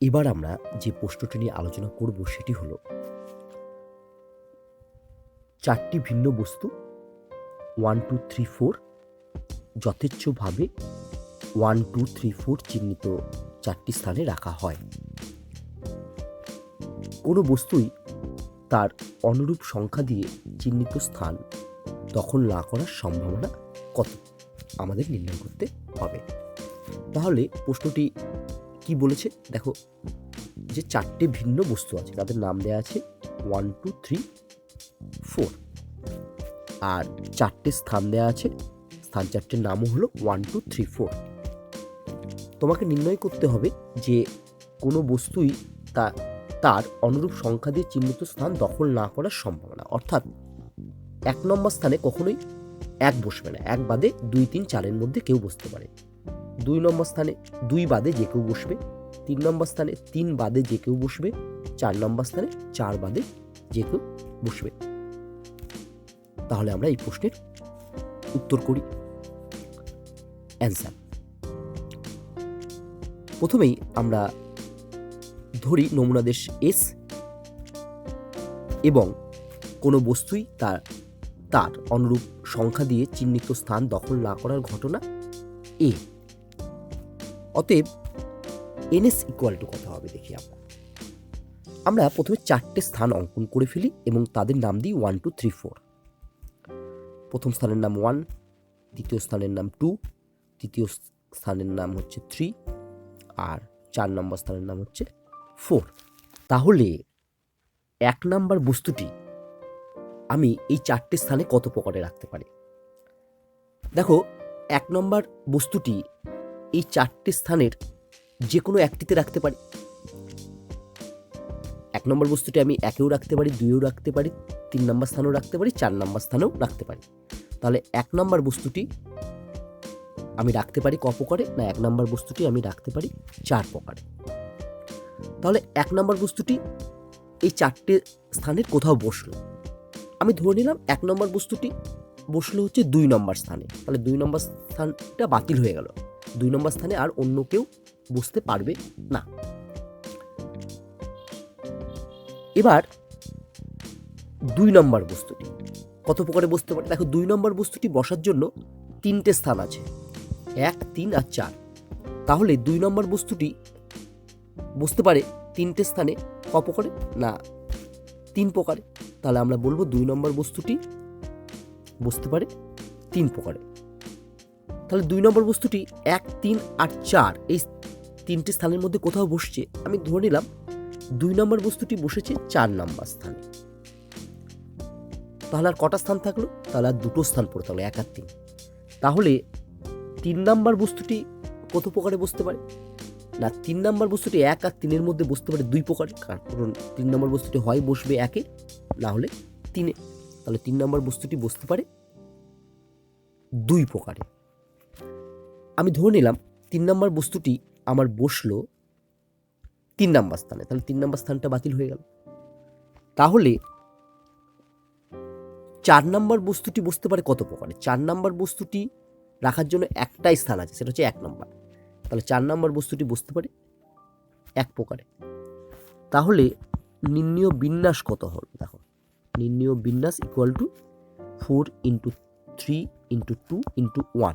এবার আমরা যে প্রশ্নটি নিয়ে আলোচনা করব সেটি হলো, চারটি ভিন্ন বস্তু ওয়ান টু থ্রি ফোর যথেচ্ছভাবে ওয়ান টু থ্রি ফোর চিহ্নিত চারটি স্থানে রাখা হয়। কোনো বস্তুই তার অনুরূপ সংখ্যা দিয়ে চিহ্নিত স্থান দখল না করার সম্ভাবনা কত? আমাদের নির্ণয় করতে হবে। তাহলে প্রশ্নটি কি বলেছে? দেখো, যে চারটে ভিন্ন বস্তু আছে, তাদের নাম দেওয়া আছে ওয়ান টু থ্রি ফোর আর চারটে স্থান দেওয়া আছে, স্থান চারটের নামও হলো ওয়ান টু থ্রি ফোর তোমাকে নির্ণয় করতে হবে যে কোনো বস্তুই তা, তার অনুরূপ সংখ্যা দিয়ে চিহ্নিত স্থান দখল না করার সম্ভাবনা। অর্থাৎ এক নম্বর স্থানে কখনোই এক বসবে না, এক বাদে দুই, তিন, চারের মধ্যে কেউ বসতে পারে। দুই নম্বর স্থানে দুই বাদে যে কেউ বসবে, তিন নম্বর স্থানে তিন বাদে যে কেউ বসবে, চার নম্বর স্থানে চার বাদে যে কেউ বসবে। তাহলে আমরা এই প্রশ্নের উত্তর করি। অ্যান্সার প্রথমেই আমরা ধরি নমুনা দেশ এস এবং কোনো বস্তুই তার তার অনুরূপ সংখ্যা দিয়ে চিহ্নিত স্থান দখল না করার ঘটনা এ অতএব এনএস ইকুয়াল টু কত হবে দেখি আমরা। আমরা প্রথমে চারটে স্থান অঙ্কন করে ফেলি এবং তাদের নাম দিই ওয়ান টু থ্রি ফোর প্রথম স্থানের নাম ওয়ান দ্বিতীয় স্থানের নাম টু তৃতীয় স্থানের নাম হচ্ছে থ্রি আর চার নম্বর স্থানের নাম হচ্ছে ফোর তাহলে এক নাম্বার বস্তুটি আমি এই চারটে স্থানে কত প্রকারে রাখতে পারি? দেখো, এক নম্বর বস্তুটি এই চারটে স্থানের যে কোনো একটিতে রাখতে পারি। এক নম্বর বস্তুটি আমি একেও রাখতে পারি, দুইও রাখতে পারি, তিন নম্বর স্থানেও রাখতে পারি, চার নম্বর স্থানেও রাখতে পারি। তাহলে এক নম্বর বস্তুটি আমি রাখতে পারি ক প্রকারে না এক নম্বর বস্তুটি আমি রাখতে পারি চার প্রকারে? তাহলে এক নম্বর বস্তুটি এই চারটে স্থানের কোথাও বসল। আমি ধরে নিলাম এক নম্বর বস্তুটি বসল হচ্ছে দুই নম্বর স্থানে। তাহলে দুই নম্বর স্থানটা বাতিল হয়ে গেল। দুই নম্বর স্থানে আর অন্য কেউ বসতে পারবে না। এবার দুই নম্বর বস্তুটি, কত প্রকারে বসতে পারে? দেখো, দুই নম্বর বস্তুটি বসার জন্য তিনটে স্থান আছে, এক, তিন আর চার। তাহলে দুই নম্বর বস্তুটি বসতে পারে তিনটে স্থানে, ক প্রকারে? না, তিন প্রকারে। তাহলে আমরা বলব দুই নম্বর বস্তুটি বসতে পারে তিন প্রকারে। তাহলে দুই নম্বর বস্তুটি এক, তিন আর চার। এই তিনটি স্থানের মধ্যে কোথাও বসছে? আমি ধরে নিলাম দুই নম্বর বস্তুটি বসেছে চার নম্বর স্থানে। তাহলে আর কটা স্থান থাকল? তাহলে আর দুটো স্থান পড়ে থাকল, এক আর তিন। তাহলে তিন নম্বর বস্তুটি কত প্রকারে বসতে পারে? না, তিন নম্বর বস্তুটি এক আর তিনের মধ্যে বসতে পারে দুই প্রকারে। কারণ তিন নম্বর বস্তুটি হয় বসবে একে, না হলে তিনে। তাহলে তিন নম্বর বস্তুটি বসতে পারে দুই প্রকারে। আমি ধরে নিলাম তিন নম্বর বস্তুটি আমার বসল তিন নম্বর স্থানে। তাহলে তিন নম্বর স্থানটা বাতিল হয়ে গেল। তাহলে চার নম্বর বস্তুটি বসতে পারে কত প্রকারে? চার নম্বর বস্তুটি রাখার জন্য একটাই স্থান আছে, সেটা হচ্ছে এক নম্বর। তাহলে চার নম্বর বস্তুটি বসতে পারে এক প্রকারে। তাহলে নির্ণীয় বিন্যাস কত হল? দেখো, নির্ণীয় বিন্যাস equal to four into three into two into one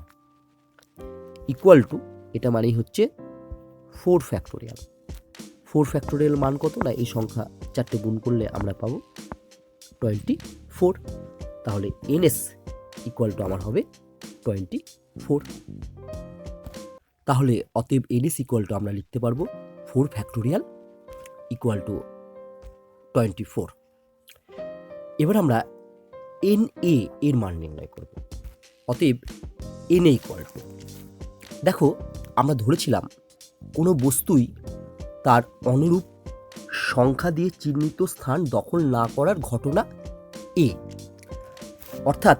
equal to এটা মানেই হচ্ছে ফোর ফ্যাক্টোরিয়াল ফোর ফ্যাক্টোরিয়াল মান কত? না, এই সংখ্যা চারটে গুণ করলে আমরা পাবো টোয়েন্টি ফোর তাহলে এনএস ইকুয়াল টু আমার হবে টোয়েন্টি ফোর তাহলে অতএব এনএস ইকুয়াল টু আমরা লিখতে পারব four factorial equal to twenty four এবার আমরা এন এ এর মান নির্ণয় করব। অতএব এন এ ইকুয়াল টু দেখো, আমরা ধরেছিলাম কোনো বস্তুই তার অনুরূপ সংখ্যা দিয়ে চিহ্নিত স্থান দখল না করার ঘটনা এ। অর্থাৎ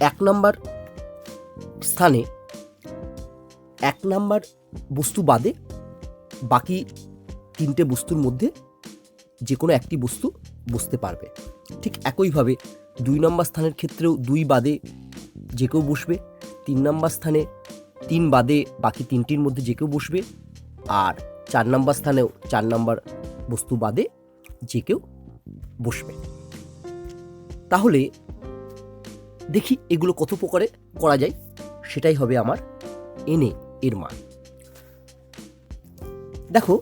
এক নম্বর স্থানে এক নাম্বার বস্তু বাদে বাকি তিনটে বস্তুর মধ্যে যে কোনো একটি বস্তু বসতে পারবে। ঠিক একইভাবে দুই নম্বর স্থানের ক্ষেত্রেও দুই বাদে যে কেউ বসবে। তিন নম্বর স্থানে, তিন বাদে বাকি তিনটির মধ্যে যে কেউ বসবে, আর চার নাম্বার স্থানেও চার নাম্বার বস্তু বাদে যে কেউ বসবে। তাহলে দেখি এগুলো কত প্রকারে করা যায়, সেটাই হবে আমার এনে এর মান। দেখো,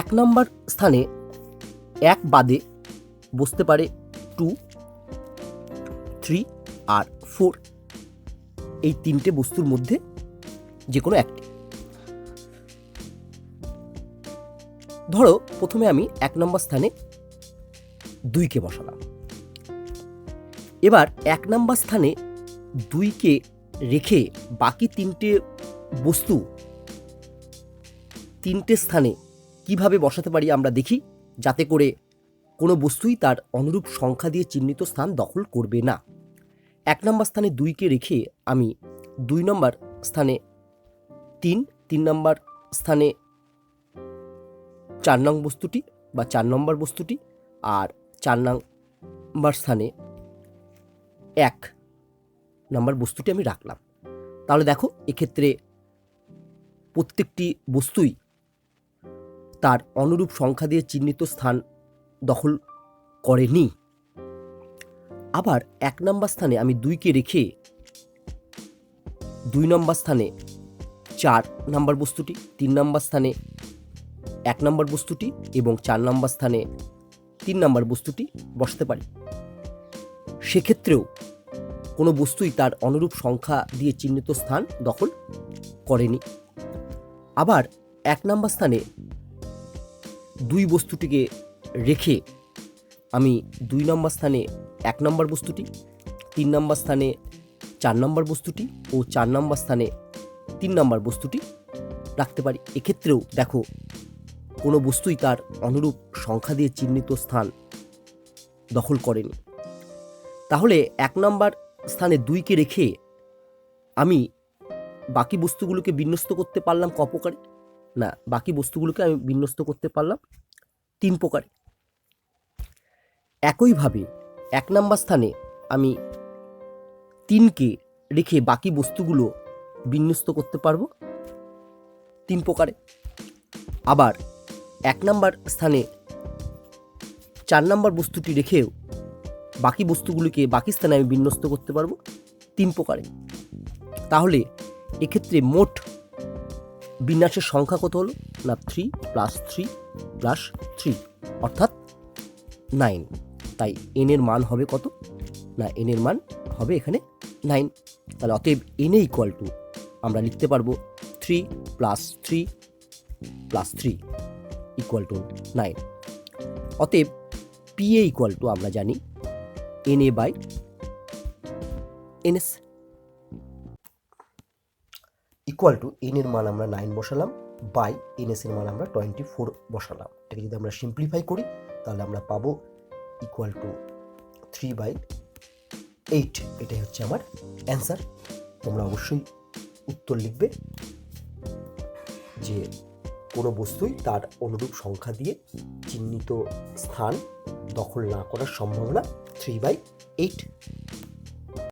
এক নাম্বার স্থানে এক বাদে বসতে পারে টু থ্রি আর ফোর এই তিনটে বস্তুর মধ্যে যে কোনো একটি। ধরো, প্রথমে আমি এক নম্বর স্থানে দুইকে বসালাম। এবার এক নম্বর স্থানে দুইকে রেখে বাকি তিনটে বস্তু তিনটে স্থানে কীভাবে বসাতে পারি আমরা দেখি, যাতে করে কোনো বস্তুই তার অনুরূপ সংখ্যা দিয়ে চিহ্নিত স্থান দখল করবে না। এক নম্বর স্থানে দুইকে রেখে আমি দুই নম্বর স্থানে তিন তিন নম্বর স্থানে চার নং বস্তুটি বা চার নম্বর বস্তুটি আর চার নম্বর স্থানে এক নম্বর বস্তুটি আমি রাখলাম। তাহলে দেখো, এক্ষেত্রে প্রত্যেকটি বস্তুই তার অনুরূপ সংখ্যা দিয়ে চিহ্নিত স্থান দখল করেনি। আবার এক নম্বর স্থানে আমি দুইকে রেখে দুই নম্বর স্থানে চার নম্বর বস্তুটি, তিন নম্বর স্থানে এক নম্বর বস্তুটি এবং চার নম্বর স্থানে তিন নম্বর বস্তুটি বসতে পারি। সেক্ষেত্রেও কোনো বস্তুই তার অনুরূপ সংখ্যা দিয়ে চিহ্নিত স্থান দখল করেনি। আবার এক নম্বর স্থানে দুই বস্তুটিকে রেখে আমি দুই নম্বর স্থানে এক নম্বর বস্তুটি, তিন নম্বর স্থানে চার নম্বর বস্তুটি ও চার নম্বর স্থানে তিন নম্বর বস্তুটি রাখতে পারি। এক্ষেত্রেও দেখো, কোনো বস্তুই তার অনুরূপ সংখ্যা দিয়ে চিহ্নিত স্থান দখল করেনি। তাহলে এক নম্বর স্থানে দুইকে রেখে আমি বাকি বস্তুগুলোকে বিন্যস্ত করতে পারলাম ক প্রকারে? না, বাকি বস্তুগুলোকে আমি বিন্যস্ত করতে পারলাম তিন প্রকারে। একইভাবে এক নম্বর স্থানে আমি তিনকে রেখে বাকি বস্তুগুলো বিন্যস্ত করতে পারব তিন প্রকারে। আবার এক নম্বর স্থানে চার নম্বর বস্তুটি রেখেও বাকি বস্তুগুলিকে বাকি স্থানে আমি বিন্যস্ত করতে পারব তিন প্রকারে। তাহলে এক্ষেত্রে মোট বিন্যাসের সংখ্যা কত হলো? না three plus three plus three অর্থাৎ নাইন তাই এন এর মান হবে কত? না এন এর মান হবে এখানে নাইন তাহলে অতএব এন এ ইকুয়াল টু আমরা লিখতে পারব three plus three plus three equal to nine অতএব পি এ ইকুয়াল টু আমরা জানি N A by NS equal to N এর মান আমরা নাইন বসালাম বাই এনএস এর মান আমরা টোয়েন্টি ফোর বসালাম। এটাকে যদি আমরা সিম্পলিফাই করি, তাহলে আমরা পাবো equal to three by eight এটাই হচ্ছে আমার অ্যান্সার তোমরা অবশ্যই উত্তর লিখবে যে কোনো বস্তুই তার অনুরূপ সংখ্যা দিয়ে চিহ্নিত স্থান দখল না করার সম্ভাবনা থ্রি বাই এইট